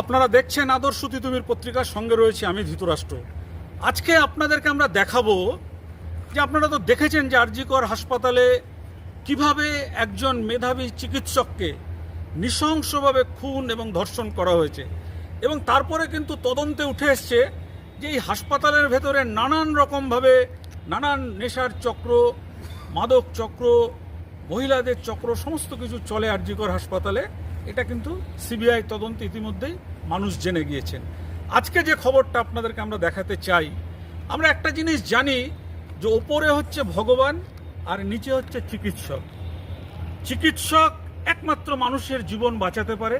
আপনারা দেখছেন আদর্শ তিতুমির পত্রিকার সঙ্গে রয়েছে আমি ধৃতরাষ্ট্র। আজকে আপনাদেরকে আমরা দেখাবো যে আপনারা তো দেখেছেন যে আরজিকর হাসপাতালে কীভাবে একজন মেধাবী চিকিৎসককে নৃশংসভাবে খুন এবং ধর্ষণ করা হয়েছে। এবং তারপরে কিন্তু তদন্তে উঠে এসছে যে এই হাসপাতালের ভেতরে নানান রকমভাবে নানান নেশার চক্র, মাদক চক্র, মহিলাদের চক্র, সমস্ত কিছু চলে আরজিকর হাসপাতালে। এটা কিন্তু সিবিআই তদন্ত ইতিমধ্যেই মানুষ জেনে গিয়েছেন। আজকে যে খবরটা আপনাদেরকে আমরা দেখাতে চাই, আমরা একটা জিনিস জানি যে ওপরে হচ্ছে ভগবান আর নিচে হচ্ছে চিকিৎসক। চিকিৎসক একমাত্র মানুষের জীবন বাঁচাতে পারে,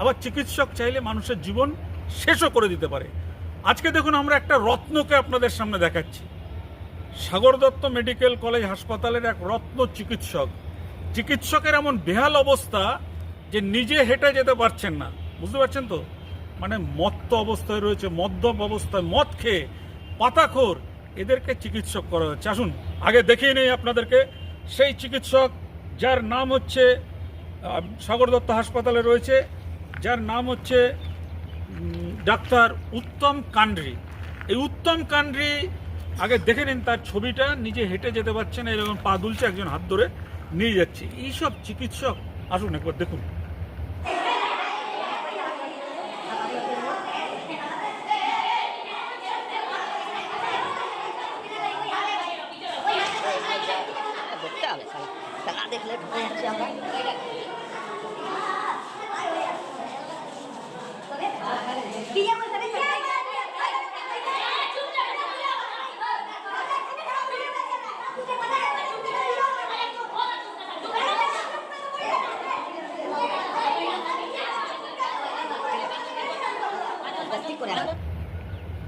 আবার চিকিৎসক চাইলে মানুষের জীবন শেষও করে দিতে পারে। আজকে দেখুন আমরা একটা রত্নকে আপনাদের সামনে দেখাচ্ছি। সাগর দত্ত মেডিকেল কলেজ হাসপাতালের এক রত্ন চিকিৎসক। চিকিৎসকের এমন বেহাল অবস্থা যে নিজে হেঁটে যেতে পারছেন না। বুঝতে পারছেন তো? মানে মত্ত অবস্থায় রয়েছে, মদ্যপ অবস্থায়, মদ খেয়ে পাতাখোর। এদেরকে চিকিৎসক করা হচ্ছে। আসুন, আগে দেখিয়ে নেই আপনাদেরকে। সেই চিকিৎসক যার নাম হচ্ছে সাগর দত্ত হাসপাতালে রয়েছে, যার নাম হচ্ছে ডাক্তার উত্তম কান্ড্রি। এই উত্তম কান্ড্রি, আগে দেখে নিন তার ছবিটা। নিজে হেঁটে যেতে পারছে না, এরকম পা দুলছে, একজন হাত ধরে নিয়ে যাচ্ছে। এইসব চিকিৎসক, আসুন একবার দেখুন।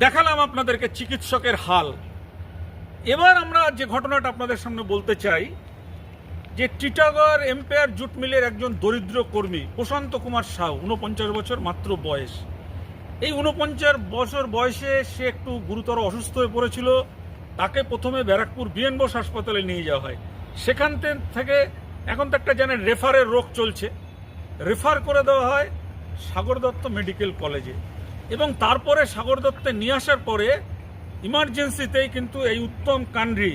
দেখালাম আপনাদেরকে চিকিৎসকের হাল। এবার আমরা যে ঘটনাটা আপনাদের সামনে বলতে চাই, যে টিটাগড় এম্পায়ার জুট মিলের একজন দরিদ্র কর্মী, প্রশান্ত কুমার সাউ উনপঞ্চাশ বছর মাত্র বয়স। এই উনপঞ্চাশ বছর বয়সে সে একটু গুরুতর অসুস্থ হয়ে পড়েছিল। তাকে প্রথমে ব্যারাকপুর বিএন বোস হাসপাতালে নিয়ে যাওয়া হয়। সেখান থেকে এখন তো একটা জানেন রেফারের রোগ চলছে। রেফার করে দেওয়া হয় সাগর দত্ত মেডিকেল কলেজে। এবং তারপরে সাগর দত্তে নিয়ে আসার পরে ইমার্জেন্সিতেই কিন্তু এই উত্তম কান্ড্রি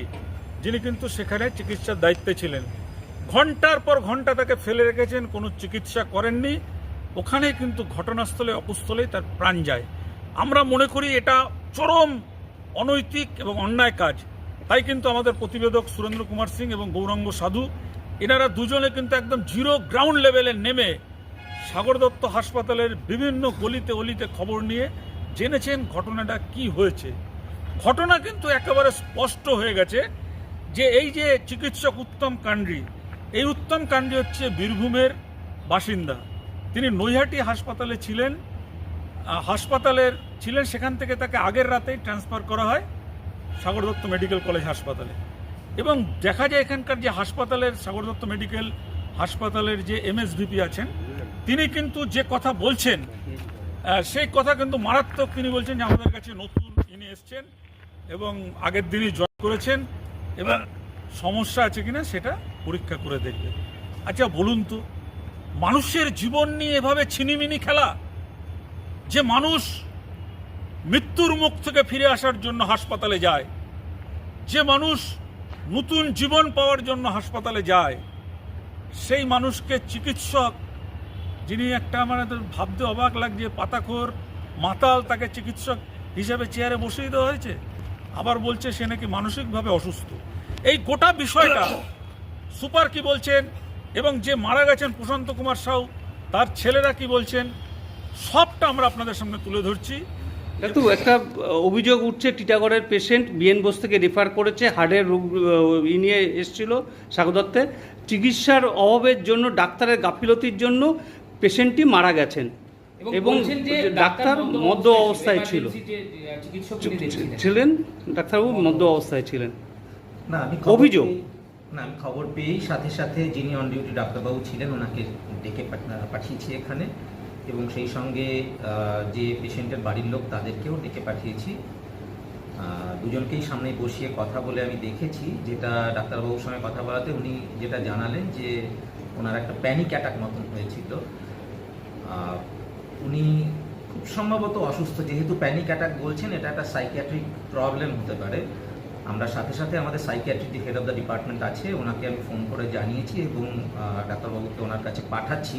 যিনি কিন্তু সেখানে চিকিৎসার দায়িত্বে ছিলেন। ঘণ্টার পর ঘণ্টা তাকে ফেলে রেখেছেন, কোনো চিকিৎসা করেননি। ওখানেই কিন্তু ঘটনাস্থলে, অপুস্থলেই তার প্রাণ যায়। আমরা মনে করি এটা চরম অনৈতিক এবং অন্যায় কাজ। তাই কিন্তু আমাদের প্রতিবেদক সুরেন্দ্র কুমার সিং এবং গৌরাঙ্গ সাধু, এনারা দুজনে কিন্তু একদম জিরো গ্রাউন্ড লেভেলে নেমে সাগর দত্ত হাসপাতালের বিভিন্ন গলিতে অলিতে খবর নিয়ে জেনেছেন ঘটনাটা কি হয়েছে। ঘটনা কিন্তু একেবারে স্পষ্ট হয়ে গেছে যে এই যে চিকিৎসক উত্তম কান্ড্রি, এই উত্তম কান্ড্রি হচ্ছে বীরভূমের বাসিন্দা। তিনি নৈহাটি হাসপাতালে ছিলেন হাসপাতালের ছিলেন, সেখান থেকে তাকে আগের রাতেই ট্রান্সফার করা হয় সাগর দত্ত মেডিকেল কলেজ হাসপাতালে। এবং দেখা যায় এখানকার যে হাসপাতালের, সাগর দত্ত মেডিকেল হাসপাতালের যে এমএসভিপি আছেন তিনি কিন্তু যে কথা বলছেন সেই কথা কিন্তু মারাত্মক তিনি বলছেন যে আমাদের কাছে নতুন ইনি এসছেন এবং আগের দিনই জয় করেছেন। এবং সমস্যা আছে কিনা সেটা পরীক্ষা করে দেখবে। আচ্ছা বলুন তো, মানুষের জীবন নিয়ে এভাবে ছিনিমিনি খেলা, যে মানুষ মৃত্যুর মুখ থেকে ফিরে আসার জন্য হাসপাতালে যায়, যে মানুষ নতুন জীবন পাওয়ার জন্য হাসপাতালে যায়, সেই মানুষকে চিকিৎসক যিনি একটা মানে ভাবতে অবাক লাগছে, পাতাখোর মাতাল তাকে চিকিৎসক হিসেবে চেয়ারে বসিয়ে দেওয়া হয়েছে। আবার বলছে সে নাকি মানসিকভাবে অসুস্থ। এই গোটা বিষয়টা সুপার কি বলছেন এবং যে মারা গেছেন প্রশান্ত কুমার সাউ, তার ছেলেরা কি বলছেন, সবটা আমরা আপনাদের সামনে তুলে ধরছি। কিন্তু একটা অভিযোগ উঠছে, টিটাগড়ের পেশেন্ট বিএন বোস থেকে রেফার করেছে হার্টের রোগ ই নিয়ে এসেছিল সাগদত্তে চিকিৎসার অভাবের জন্য, ডাক্তারের গাফিলতির জন্য পেশেন্টটি মারা গেছেন। এবং ডাক্তার মদ্য অবস্থায় ছিল। ছিলেন ডাক্তারবাবু মদ্য অবস্থায় ছিলেন। না আমি অভিযোগ? না আমি খবর পেয়েই সাথে সাথে যিনি অন ডিউটি ডাক্তারবাবু ছিলেন ওনাকে ডেকে পাঠিয়েছি এখানে। এবং সেই সঙ্গে যে পেশেন্টের বাড়ির লোক তাদেরকেও ডেকে পাঠিয়েছি। দুজনকেই সামনে বসিয়ে কথা বলে আমি দেখেছি যেটা ডাক্তারবাবুর সঙ্গে কথা বলাতে উনি যেটা জানালেন যে ওনার একটা প্যানিক অ্যাটাক মতন হয়েছিল। আহ, খুব সম্ভবত অসুস্থ। যেহেতু প্যানিক অ্যাটাক বলছেন এটা একটা সাইকিয়াট্রিক প্রবলেম হতে পারে। আমরা সাথে সাথে আমাদের psychiatric head of the department আছে ওনাকে আমি ফোন করে জানিয়েছি এবং ডাক্তারবাবুকে ওনার কাছে পাঠাচ্ছি।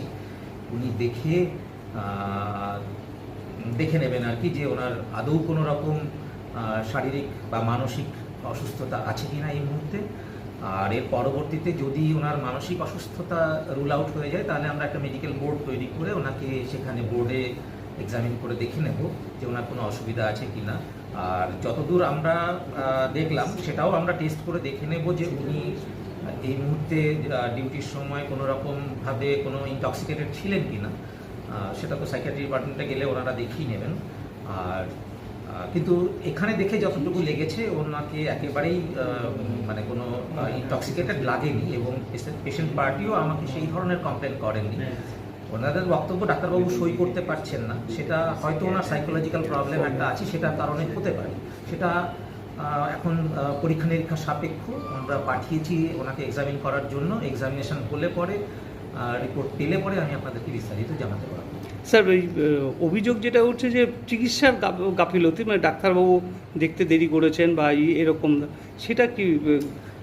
উনি দেখে দেখে নেবেন আর কি যে ওনার আদৌ কোনো রকম শারীরিক বা মানসিক অসুস্থতা আছে কি না এই মুহূর্তে। আর এর পরবর্তীতে যদি ওনার মানসিক অসুস্থতা রুল আউট হয়ে যায়, তাহলে আমরা একটা মেডিকেল বোর্ড তৈরি করে ওনাকে সেখানে বোর্ডে এক্সামিন করে দেখে নেব যে ওনার কোনো অসুবিধা আছে কি না আর যতদূর আমরা দেখলাম, সেটাও আমরা টেস্ট করে দেখে নেব যে উনি এই মুহূর্তে ডিউটির সময় কোনো রকমভাবে কোনো ইনটক্সিকেটেড ছিলেন কি না সেটা তো সাইকিয়াট্রি ডিপার্টমেন্টে গেলে ওনারা দেখিয়ে নেবেন। আর কিন্তু এখানে দেখে যতটুকু লেগেছে ওনাকে একেবারেই মানে কোনো ইনটক্সিকেটেড লাগেনি এবং পেশেন্ট পার্টিও আমাকে সেই ধরনের কমপ্লেন করেননি। ওনাদের বক্তব্য ডাক্তারবাবু সই করতে পারছেন না। সেটা হয়তো ওনার সাইকোলজিক্যাল প্রবলেম একটা আছে সেটার কারণে হতে পারে। সেটা এখন পরীক্ষা নিরীক্ষা সাপেক্ষ। আমরা পাঠিয়েছি ওনাকে এক্সামিন করার জন্য। এক্সামিনেশন হলে পরে রিপোর্ট পেলে পরে আমি আপনাদেরকে বিস্তারিত জানাতে পারব। স্যার ওই অভিযোগ যেটা উঠছে যে চিকিৎসার গাফিলতি মানে ডাক্তারবাবু দেখতে দেরি করেছেন বা ই- এরকম সেটা কি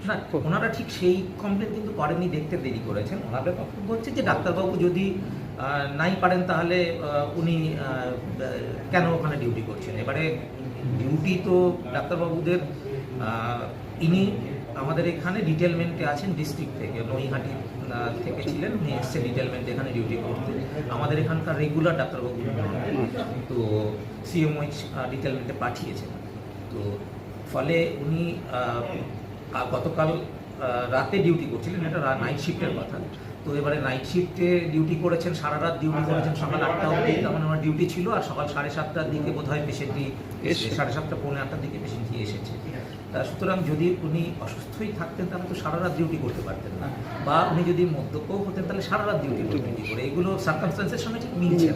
না ওনারা ঠিক সেই কমপ্লেন কিন্তু করেননি দেখতে দেরি করেছেন। ওনাদের বক্তব্য হচ্ছে যে ডাক্তারবাবু যদি নাই পারেন তাহলে উনি কেন ওখানে ডিউটি করছেন? এবারে ডিউটি তো ডাক্তারবাবুদের ইনি আমাদের এখানে ডিটেলমেন্টে আছেন ডিস্ট্রিক্ট থেকে, নৈহাটি থেকে ছিলেন, উনি এসছে ডিটেলমেন্টে এখানে ডিউটি করতে। আমাদের এখানকার রেগুলার ডাক্তারবাবু তো সিএমওইচ ডিটেলমেন্টে পাঠিয়েছেন। তো ফলে উনি গতকাল রাতে ডিউটি করছিলেন, এটা নাইট শিফটের কথা। তো এবারে নাইট শিফটে ডিউটি করেছেন সারা রাত ডিউটি করেছেন সকাল আটটা অবধি তখন আমার ডিউটি ছিল আর সকাল সাড়ে সাতটার দিকে বোধ হয় পেশেন্টটি। সাড়ে সাতটা পৌনে আটটার দিকে পেশেন্টটি এসেছে। তা সুতরাং যদি উনি অসুস্থই থাকতেন তাহলে তো সারা রাত ডিউটি করতে পারতেন না। বা উনি যদি মদ্যপও হতেন তাহলে সারা রাত ডিউটি করতেন। কি করে এগুলো সার্কামস্টান্সের সঙ্গে ঠিক মিলছে।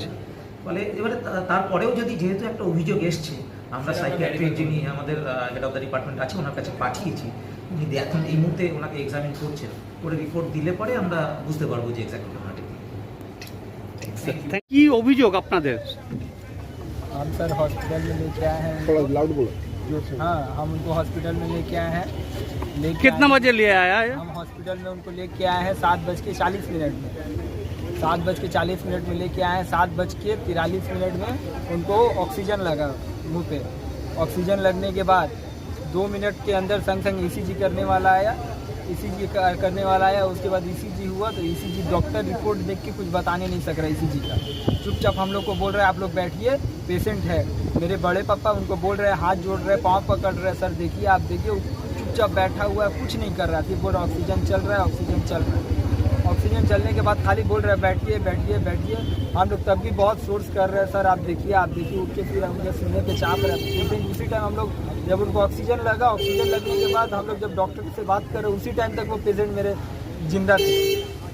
ফলে এবারে তারপরেও যদি যেহেতু একটা অভিযোগ এসছে আমরা সাইকিয়াট্রিক যিনি আমাদের হেড অফ দ্য ডিপার্টমেন্ট আছে ওনার কাছে পাঠিয়েছি। উনি এখন এই মুহূর্তে ওনাকে এক্সামিন করছেন। করে রিপোর্ট দিলে পরে আমরা বুঝতে পারবো যে এক্সাক্ট ঘটনাটা কি কি অভিযোগ আপনাদের हम सर हॉस्पिटल में लेके आए हैं थोड़ा लाउड बोलो हाँ हम उनको हॉस्पिटल में लेके आए हैं लेके कितना आए- बजे ले आया है हम हॉस्पिटल में उनको लेके आए हैं सात बज के चालीस मिनट में सात बज के चालीस मिनट में लेके आए हैं सात बज के तिरालीस मिनट में उनको ऑक्सीजन लगा मुंह पे ऑक्सीजन लगने के बाद दो मिनट के अंदर संग संग ईसीजी करने वाला आया ईसीजी करने वाला आया उसके बाद ईसीजी हुआ तो ईसीजी डॉक्टर रिपोर्ट देख के कुछ बताने नहीं सक रहा ईसीजी का। चुपचाप हम लोग को बोल रहे हैं, आप लोग बैठिए पेशेंट है। मेरे बड़े पापा उनको बोल रहे हैं, हाथ जोड़ रहे पाँव पकड़ रहे सर देखिए, आप देखिए, चुपचाप बैठा हुआ है, कुछ नहीं कर रहा सिर्फ़ बोल ऑक्सीजन चल रहा है ऑक्सीजन चल रहा है। ऑक्सीजन चलने के बाद खाली बोल रहे हैं, बैठिए बैठिए बैठिए। हम लोग तब भी बहुत सोर्स कर रहे हैं, सर, आप देखिए आप देखिए, उठ के फिर हम लोग सुनने पर चाप रहे हैं। उसी टाइम हम लोग जब उनको ऑक्सीजन लगा ऑक्सीजन लगने के बाद हम लोग जब डॉक्टर से बात कर रहे उसी टाइम तक वो पेशेंट मेरे ज़िंदा थे।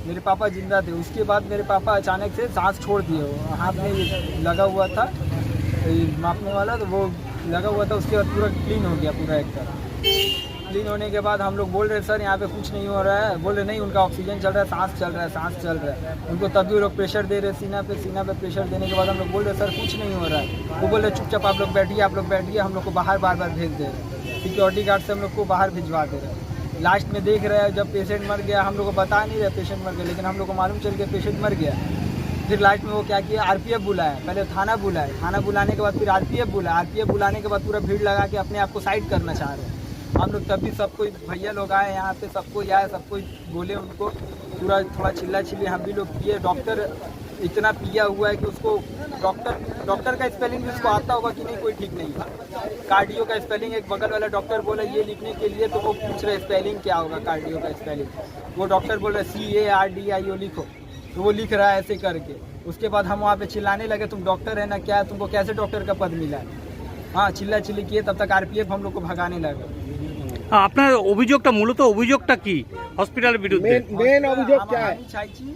मेरे पापा ज़िंदा थे। उसके बाद मेरे पापा अचानक से सांस छोड़ दिए। हाथ में लगा हुआ था मापने वाला तो वो लगा हुआ था, उसके बाद पूरा क्लीन हो गया, पूरा एक तरह। क्लीन होने के बाद हम लोग बोल रहे, सर, यहाँ पे कुछ नहीं हो रहा है। बोल रहे नहीं, उनका ऑक्सीजन चल रहा है, सांस चल रहा है, सांस चल रहा है। उनको तभी वो लोग प्रेशर दे रहे सीना पे सीना पे प्रेशर देने के बाद हम लोग बोल रहे, सर, कुछ नहीं हो रहा है। वो बोल रहे चुपचाप आप लोग बैठिए, आप लोग बैठिए, हम लोग को बाहर बार बार भेज दे रहे सिक्योरिटी गार्ड से हम लोग को बाहर भिजवा दे रहे लास्ट में देख रहे हैं, जब पेशेंट मर गया, हम लोग को बता नहीं रहे पेशेंट मर गया, लेकिन हम लोग को मालूम चल गया पेशेंट मर गया। फिर लास्ट में वो क्या किया आरपीएफ बुलाया। पहले थाना बुलाया। थाना बुलाने के बाद फिर आरपीएफ बुलाया। आरपीएफ बुलाने के बाद पूरा भीड़ लगा के अपने आप को साइड करना चाह रहे हैं। हम लोग तभी सबको भैया लोग आए यहाँ पे सबको आए सबको बोले उनको। पूरा थोड़ा चिल्ला चिल्ली हम भी लोग किए। डॉक्टर इतना पिया हुआ है कि उसको डॉक्टर डॉक्टर का स्पेलिंग भी उसको आता होगा कि नहीं, कोई ठीक नहीं है कार्डियो का स्पेलिंग, एक बगल वाला डॉक्टर बोला, ये लिखने के लिए तो वो पूछ रहे स्पेलिंग क्या होगा कार्डियो का स्पेलिंग? वो डॉक्टर बोल रहे सी ए आर डी आई ओ लिखो। तो वो लिख रहा है ऐसे करके। उसके बाद हम वहाँ पे चिल्लाने लगे, तुम डॉक्टर है ना क्या? है तुमको कैसे डॉक्टर का पद मिला? है हाँ चिल्ला चिल्ली किए, तब तक आरपीएफ हम लोग को भगाने लगा। আপনার অভিযোগটা মূলত অভিযোগটা কি হসপিটালের বিরুদ্ধে मेन मेन अभियोग हम- क्या हम है नहीं चाहिए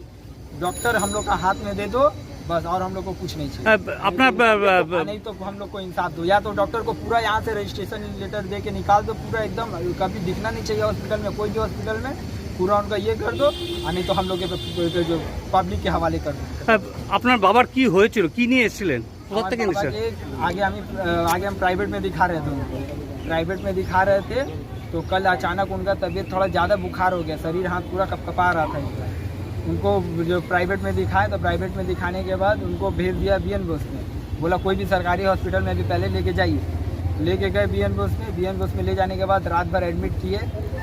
डॉक्टर हम लोग का हाथ में दे दो बस और हम लोग को कुछ नहीं चाहिए আহ, আপনার আহ, हाँ, আহ, नहीं तो हम लोग को इंसाफ दो या तो डॉक्टर को पूरा यहाँ से रजिस्ट्रेशन लेटर दे के निकाल दो पूरा एकदम कभी दिखना नहीं चाहिए हॉस्पिटल में कोई भी हॉस्पिटल में पूरा उनका ये कर दो और नहीं तो हम लोग के जो पब्लिक के हवाले कर दो আহ, আপনার বাবার কি হয়েছিল কি নিয়ে এসেছিলেন কোথা থেকে हमारे এনেছেন पापा के आगे हम आगे हम प्राइवेट में दिखा रहे थे उनको प्राइवेट में दिखा रहे थे तो कल अचानक उनका तबीयत थोड़ा ज़्यादा बुखार हो गया, शरीर हाथ पूरा कपकपा रहा था। उनको जो प्राइवेट में दिखाए तो प्राइवेट में दिखाने के बाद उनको भेज दिया बी एन बोस में बोला, कोई भी सरकारी हॉस्पिटल में अभी पहले लेके जाइए। लेके गए बी एन बोस में। बी एन बोस में ले जाने के बाद रात भर एडमिट किए,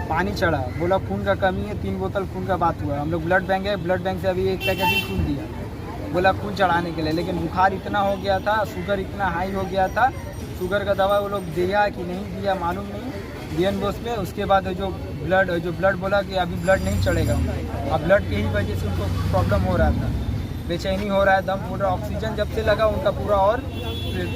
पानी चढ़ा। बोला, खून का कमी है, तीन बोतल खून का बात हुआ हम लोग ब्लड बैंक है ब्लड बैंक से अभी एक पैकेट खून दिया। बोला, खून चढ़ाने के लिए। लेकिन बुखार इतना हो गया था शुगर इतना हाई हो गया था शुगर का दवा वो लोग दिया कि नहीं दिया, मालूम नहीं। बी एन बोस में उसके बाद जो ब्लड जो ब्लड बोला कि अभी ब्लड नहीं चढ़ेगा। अब ब्लड की ही वजह से उनको प्रॉब्लम हो रहा था। बेचैनी हो रहा है दम पूरा ऑक्सीजन जब से लगा उनका पूरा और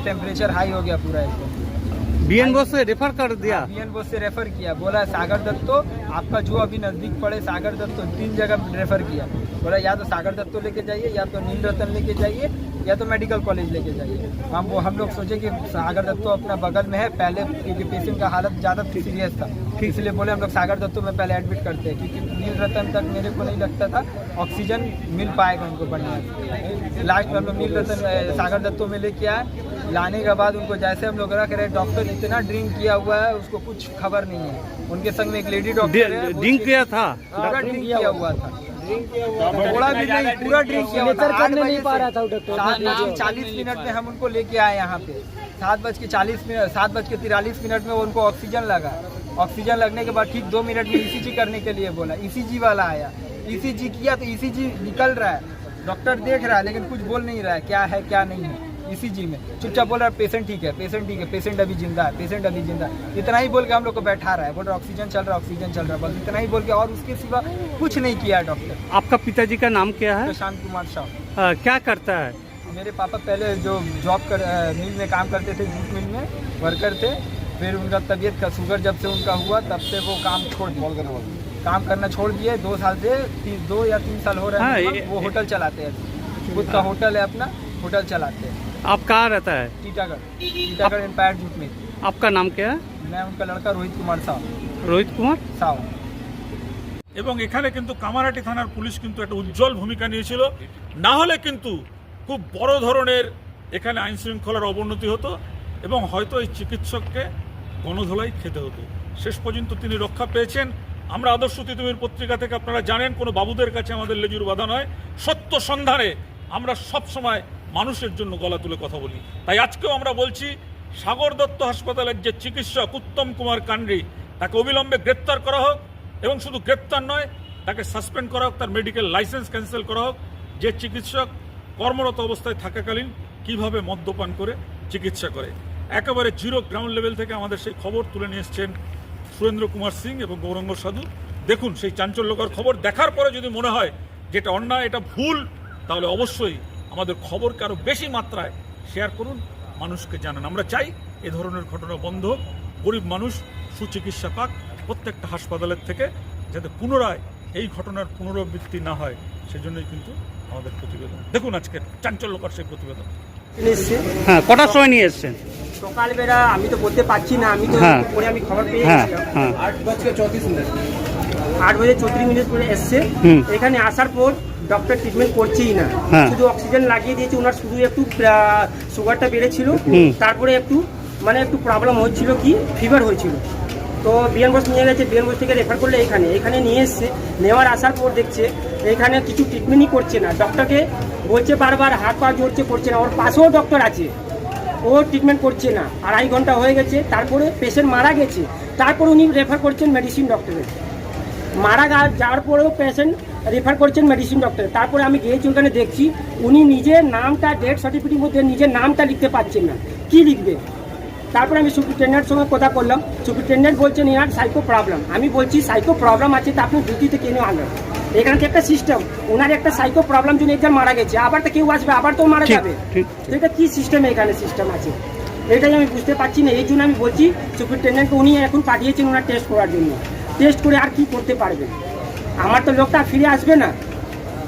टेम्परेचर हाई हो गया पूरा एकदम। बीएन बोस से रेफर कर दिया। बीएन बोस से रेफर किया। बोला सागर दत्तो आपका जो अभी नज़दीक पड़े सागर दत्तो तीन जगह रेफर किया। बोला या तो सागर दत्तो लेके जाइए या तो नील रतन लेके जाइए या तो मेडिकल कॉलेज लेके जाइए। हम वो हम लोग सोचे कि सागर दत्तो अपना बगल में है पहले क्योंकि पेशेंट का हालत ज़्यादा सीरियस था। इसलिए बोले हम लोग सागर दत्तो में पहले एडमिट करते हैं क्योंकि नील रतन तक मेरे को नहीं लगता था ऑक्सीजन मिल पाएगा उनको बढ़िया लास्ट में हम लोग नील रतन सागर दत्तो में लेके आए। लाने के बाद उनको जैसे हम लोग रख रहे डॉक्टर इतना ड्रिंक किया हुआ है उसको कुछ खबर नहीं है। उनके संग में एक लेडी डॉक्टर है ड्रिंक किया था? ड्रिंक किया हुआ था। थोड़ा भी नहीं पूरा ड्रिंक किया करने नहीं पा रहा था डॉक्टर चालीस मिनट में हम उनको लेके आए यहाँ पे। सात बज के चालीस मिनट सात बज के तिरालीस मिनट में उनको ऑक्सीजन लगा। ऑक्सीजन लगने के बाद ठीक दो मिनट में ईसीजी करने के लिए बोला। ईसीजी वाला आया। ईसीजी किया तो ईसीजी निकल रहा है। डॉक्टर देख रहा है लेकिन कुछ बोल नहीं रहा है क्या है क्या नहीं है। ईसीजी में। चुपचाप बोल रहा है पेशेंट ठीक है पेशेंट ठीक है पेशेंट अभी ज़िंदा है पेशेंट अभी ज़िंदा है। इतना ही बोल के हम लोग को बैठा रहा है। बोल रहा है ऑक्सीजन चल रहा है ऑक्सीजन चल रहा है। बस इतना ही बोल के और उसके सिवा कुछ नहीं किया है डॉक्टर। आपका पिताजी का नाम क्या है? प्रशांत कुमार शाह। क्या करता है? मेरे पापा पहले जो जॉब कर मिल में काम करते थे जूट मिल में वर्कर थे। फिर उनका तबीयत का शुगर जब से उनका हुआ तब से वो काम छोड़ दिया। काम करना छोड़ दिए। दो साल से ती- दो या तीन साल हो रहे हाँ, हैं वो होटल चलाते हैं। खुद का होटल है अपना होटल चलाते हैं। आप कहाँ रहता है Titagarh Titagarh Empire jute mill आपका नाम क्या है मैं उनका लड़का रोहित कुमार साहु रोहित कुमार साहु এবং এখানে কিন্তু কামারাটি থানার পুলিশ কিন্তু একটা উজ্জ্বল ভূমিকা নিয়েছিল না হলে কিন্তু খুব বড় ধরনের এখানে আইন শৃঙ্খলার অবনতি হতো এবং হয়তো এই চিকিৎসককে গণধোলাই খেতে হতো শেষ পর্যন্ত তিনি রক্ষা পেয়েছেন আমরা আদর্শ তিতুমির পত্রিকা থেকে আপনারা জানেন কোনো বাবুদের কাছে আমাদের লেজুর বাধা নয় সত্য সন্ধানে আমরা সব সময় মানুষের জন্য গলা তুলে কথা বলি। তাই আজকেও আমরা বলছি, সাগর দত্ত হাসপাতালের যে চিকিৎসক উত্তম কুমার কান্ডি, তাকে অবিলম্বে গ্রেপ্তার করা হোক এবং শুধু গ্রেপ্তার নয়, তাকে সাসপেন্ড করা হোক, তার মেডিকেল লাইসেন্স ক্যান্সেল করা হোক। যে চিকিৎসক কর্মরত অবস্থায় থাকাকালীন কীভাবে মদ্যপান করে চিকিৎসা করে। একেবারে জিরো গ্রাউন্ড লেভেল থেকে আমাদের সেই খবর তুলে নিয়ে এসছেন সুরেন্দ্র কুমার সিং এবং গৌরঙ্গ সাধু। দেখুন, সেই চাঞ্চল্যকর খবর দেখার পরে যদি মনে হয় যেটা অন্যায়, এটা ভুল, তাহলে অবশ্যই আমাদের খবরকে আরও বেশি মাত্রায় শেয়ার করুন মানুষকে জানান। আমরা চাই এ ধরনের ঘটনা বন্ধ হোক। গরিব মানুষ সুচিকিৎসা পাক প্রত্যেকটা হাসপাতালের থেকে যাতে পুনরায় এই ঘটনার পুনরাবৃত্তি না হয় সেজন্যই কিন্তু আমাদের প্রতিবেদন। দেখুন আজকের চাঞ্চল্যকর সেই প্রতিবেদন। এসছে। হ্যাঁ কটার সময় নিয়ে এসছেন? সকালবেলা আমি তো বলতে পারছি না আমি তো হ্যাঁ। পরে আমি খবর পেয়ে হ্যাঁ গেছিলাম। হ্যাঁ। আট বাজে চৌত্রিশ মিনিট করে এসছে। এখানে আসার পর ডক্টর ট্রিটমেন্ট করছেই না। হ্যাঁ। শুধু অক্সিজেন লাগিয়ে দিয়েছে ওনার শুধু একটু সুগারটা বেড়েছিল। তারপরে একটু মানে একটু প্রবলেম হচ্ছিল কি ফিভার হয়েছিল। তো বিয়ান বস নিয়ে গেছে বিয়ান বস থেকে রেফার করলে এখানে। এখানে নিয়ে এসছে নেওয়ার আসার পর দেখছে এখানে কিছু ট্রিটমেন্টই করছে না। ডক্টরকে বলছে বারবার হাত পা জড়ছে করছে না। ওর পাশেও ডক্টর আছে। ও ট্রিটমেন্ট করছে না। আড়াই ঘণ্টা হয়ে গেছে তারপরে পেশেন্ট মারা গেছে। তারপর উনি রেফার করছেন মেডিসিন ডক্টরে মারা যাওয়ার পরেও পেশেন্ট রেফার করছেন মেডিসিন ডক্টর তারপরে আমি গিয়েছি ওখানে দেখছি উনি নিজের নামটা ডেথ সার্টিফিকেটের মধ্যে নিজের নামটা লিখতে পারছেন না। কি লিখবে? তারপরে আমি সুপ্রিনটেন্ডেন্টের সঙ্গে কথা করলাম সুপ্রিনটেন্ডেন্ট বলছেন ইনার সাইকো প্রবলেম আমি বলছি সাইকো প্রবলেম আছে তা আপনি ডিউটিতে কেন আনলেন? এখানে তো একটা সিস্টেম ওনার একটা সাইকো প্রবলেম জন্য একজন মারা গেছে। আবার তো কেউ আসবে আবার তো মারা যাবে। এটা কি সিস্টেম এখানে সিস্টেম আছে? এটাই আমি বুঝতে পারছি না। এই জন্য আমি বলছি সুপ্রিনটেন্ডেন্টকে উনি এখন পাঠিয়েছেন ওনার টেস্ট করার জন্য। টেস্ট করে আর কি করতে পারবে? আমার তো লোকটা ফিরে আসবে না।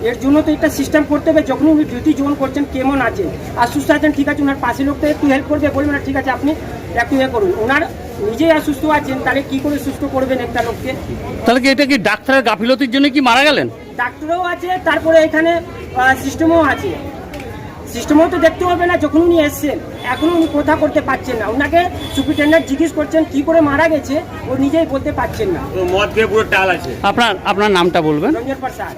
এর জন্য তো একটা সিস্টেম করতে হবে। যখন উনি ডিউটি জোন করছেন কেমন আছে? আর সুস্থ আছেন ঠিক আছে? ওনার পাশে লোকটা একটু হেল্প করবে বলবেন না ঠিক আছে আপনি একটু ইয়ে করুন। ওনার নিজেই অসুস্থ আছেন তাহলে কি করে সুস্থ করবেন একটা লোককে? তাহলে কি এটা কি ডাক্তারের গাফিলতির জন্য কি মারা গেলেন? ডাক্তারও আছে তারপরে এখানে সিস্টেমও আছে। সিস্টেমও তো দেখতে হবে না যখন উনি এসছেন এখনও উনি কথা করতে পারছেন না। ওনাকে সুপ্রিনটেন্ডেন্ট জিজ্ঞেস করছেন কি করে মারা গেছে ও নিজেই বলতে পারছেন না। আপনার আপনার নামটা বলবেন? রঞ্জন প্রসাদ।